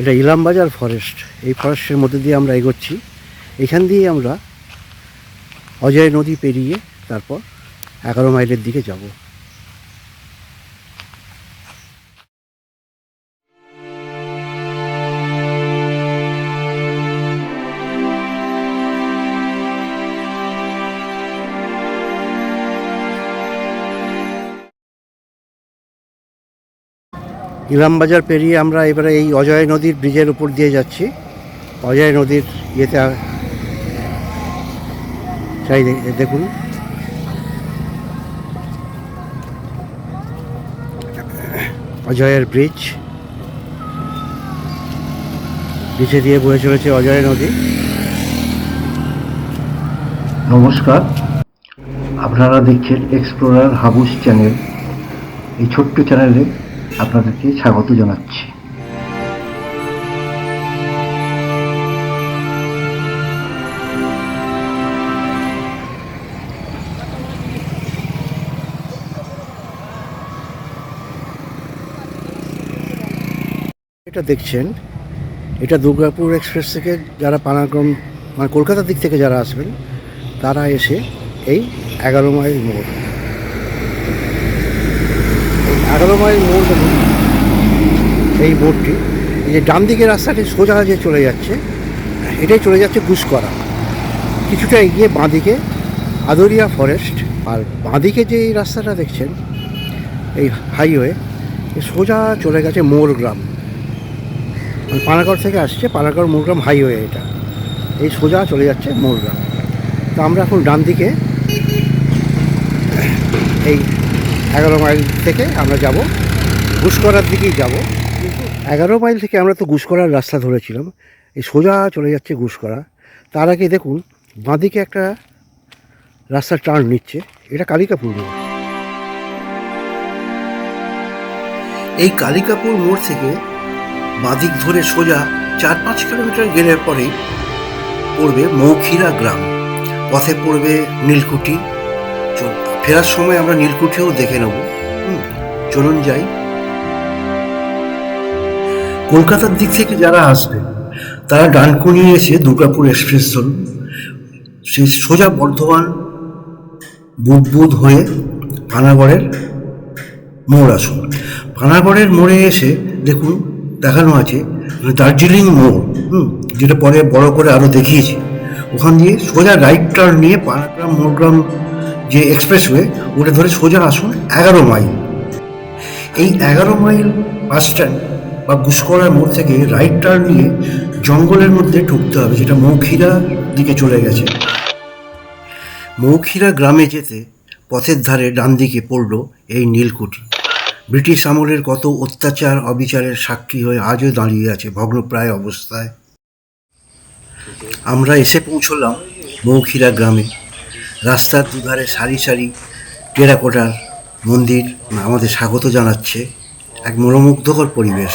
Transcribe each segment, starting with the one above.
এটা ইলামবাজার ফরেস্ট এই ফরেস্টের মধ্যে দিয়ে আমরা এগোচ্ছি। এখান দিয়ে আমরা অজয় নদী পেরিয়ে তারপর এগারো মাইলের দিকে যাব। ইলামবাজার পেরিয়ে আমরা এবারে এই অজয় নদীর ব্রিজের উপর দিয়ে যাচ্ছি। অজয় নদীর ইয়েতে চাই দেখুন। অজয়ের ব্রিজ। নিচে দিয়ে বয়ে চলেছে অজয় নদী। নমস্কার। আপনারা দেখছেন এক্সপ্লোরার হাবুস চ্যানেল। এই ছোট্ট চ্যানেলে আপনাদেরকে স্বাগত জানাচ্ছি। এটা দেখছেন, এটা দুর্গাপুর এক্সপ্রেস থেকে যারা পানাগ্রাম মানে কলকাতার দিক থেকে যারা আসবেন, তারা এসে এই এগারো মাইল মোড়। এগারো মাইল মোড় দেখুন এই মোড়টি এই যে ডান দিকের রাস্তাটি সোজা যে চলে যাচ্ছে, এটাই চলে যাচ্ছে গুসকরা। কিছুটা এগিয়ে বাঁদিকে আদরিয়া ফরেস্ট আর বাঁদিকে যে এই রাস্তাটা দেখছেন, এই হাইওয়ে সোজা চলে গেছে মোর গ্রাম মানে পানাগড় থেকে আসছে পানাগড় মোরগ্রাম হাইওয়ে এটা। এই সোজা চলে যাচ্ছে মোরগ্রাম। তো আমরা এখন ডান দিকে এই এগারো মাইল থেকে আমরা যাব। ঘুষকরার দিকেই যাব। এগারো মাইল থেকে আমরা তো ঘুষকরার রাস্তা ধরেছিলাম। এই সোজা চলে যাচ্ছে ঘুষকরা তার আগে দেখুন, বাঁদিকে একটা রাস্তা টার্ন নিচ্ছে। এটা কালিকাপুর মোড়। এই কালিকাপুর মোড় থেকে বাঁদিক ধরে সোজা চার পাঁচ কিলোমিটার গেলে পরেই পড়বে মৌখিরা গ্রাম। পথে পড়বে নীলকুঠি চল- ফেরার সময় আমরা নীলকুঠিও দেখে নেব। চলুন যাই। কলকাতার দিক থেকে যারা আসবে, তারা ডানকুনি এসে দুর্গাপুর এক্সপ্রেস ধরুন। সেই সোজা বর্ধমান বুধবুধ হয়ে পানাগড়ের মোড় আসুন। পানাগড়ের মোড়ে এসে দেখুন, দেখানো আছে দার্জিলিং মোড়, হুম, যেটা পরে বড় করে আরও দেখিয়েছি। ওখান দিয়ে সোজা রাইট টার্ন নিয়ে পানাগ্রাম মোড়গ্রাম যে এক্সপ্রেসওয়ে ওটা ধরে সোজা আসুন এগারো মাইল। এই এগারো মাইল বাস স্ট্যান্ড বা গুসকরার মোড় থেকে রাইট টার্ন নিয়ে জঙ্গলের মধ্যে ঢুকতে হবে, যেটা মৌখিরা দিকে চলে গেছে। মৌখিরা গ্রামে যেতে পথের ধারে ডান দিকে পড়ল এই নীলকুঠি। ব্রিটিশ আমলের কত অত্যাচার, অবিচারের সাক্ষী হয়ে আজও দাঁড়িয়ে আছে ভগ্নপ্রায় অবস্থায়। আমরা এসে পৌঁছলাম মৌখিরা গ্রামে। রাস্তার দুধারে সারি সারি টেরাকোটার মন্দির আমাদের স্বাগত জানাচ্ছে এক মনোমুগ্ধকর পরিবেশ।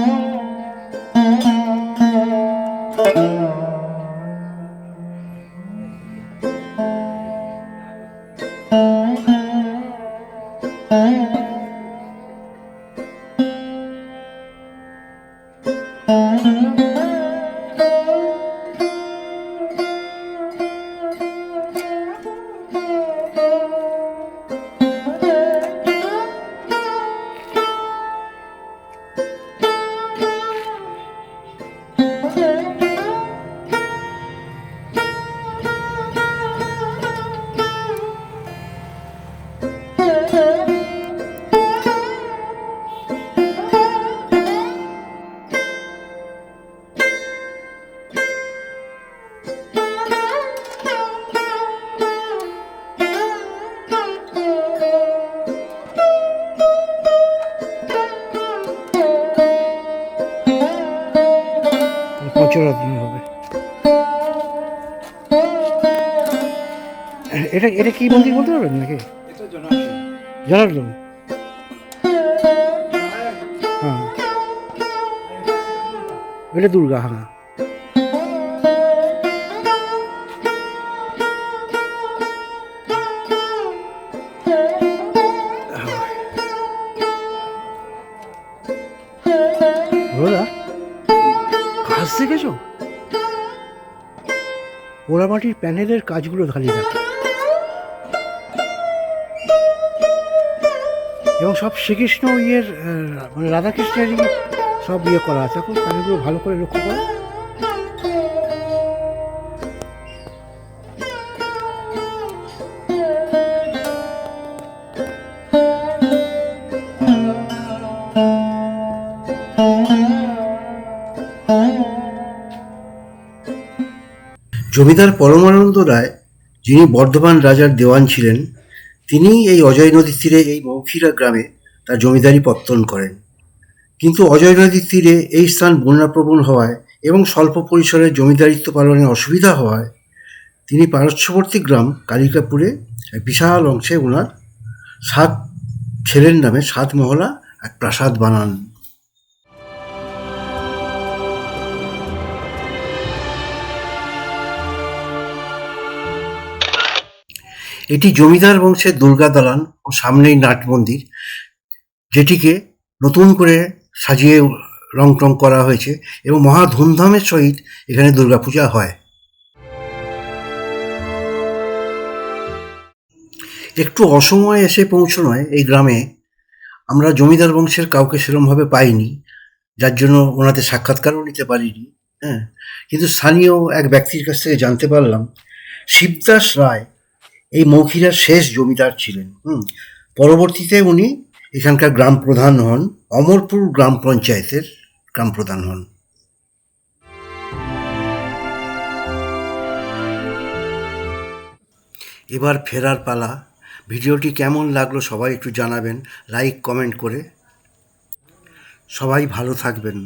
Música পঞ্চরত্ন হবে। এটা এটা কি মন্দির বলতে পারবেন নাকি? জনার্দন। হ্যাঁ। এটা দুর্গা হ্যাঁ। রোদা দেখেছ পোড়ামাটির প্যানেলের কাজগুলো ঢালি রাখে। এবং সব শ্রীকৃষ্ণ ইয়ের মানে রাধাকৃষ্ণেরই সব ইয়ে করা আছে, এখন প্যানেলগুলো ভালো করে লক্ষ্য করো। জমিদার পরমানন্দ রায়, যিনি বর্ধমান রাজার দেওয়ান ছিলেন তিনি এই অজয় নদীর তীরে এই মৌখিরা গ্রামে তার জমিদারি পত্তন করেন। কিন্তু অজয় নদীর তীরে এই স্থান বন্যাপ্রবণ হওয়ায় এবং স্বল্প পরিসরে জমিদারিত্ব পালনে অসুবিধা হওয়ায়, তিনি পার্শ্ববর্তী গ্রাম কালিকাপুরে বিশাল অংশে ওনার সাত ছেলের নামে সাত মহলা এক প্রাসাদ বানান। এটি জমিদার বংশের দুর্গা দালান ও সামনেই নাট মন্দির, যেটিকে নতুন করে সাজিয়ে রং টং করা হয়েছে এবং মহা ধুমধামের সহিত এখানে দুর্গাপূজা হয়। একটু অসময়ে এসে পৌঁছনোয় এই গ্রামে আমরা জমিদার বংশের কাউকে সেরমভাবে পাইনি, যার জন্য ওনাদের সাক্ষাৎকারও নিতে পারিনি হ্যাঁ। কিন্তু স্থানীয় এক ব্যক্তির কাছ থেকে জানতে পারলাম, শিবদাস রায় এই মৌখিরার শেষ জমিদার ছিলেন, হুম। পরবর্তীতে উনি এখানকার গ্রাম প্রধান হন, অমরপুর গ্রাম পঞ্চায়েতের গ্রাম প্রধান হন। এবার ফেরার পালা। ভিডিওটি কেমন লাগল সবাই একটু জানাবেন, লাইক, কমেন্ট করে। সবাই ভালো থাকবেন।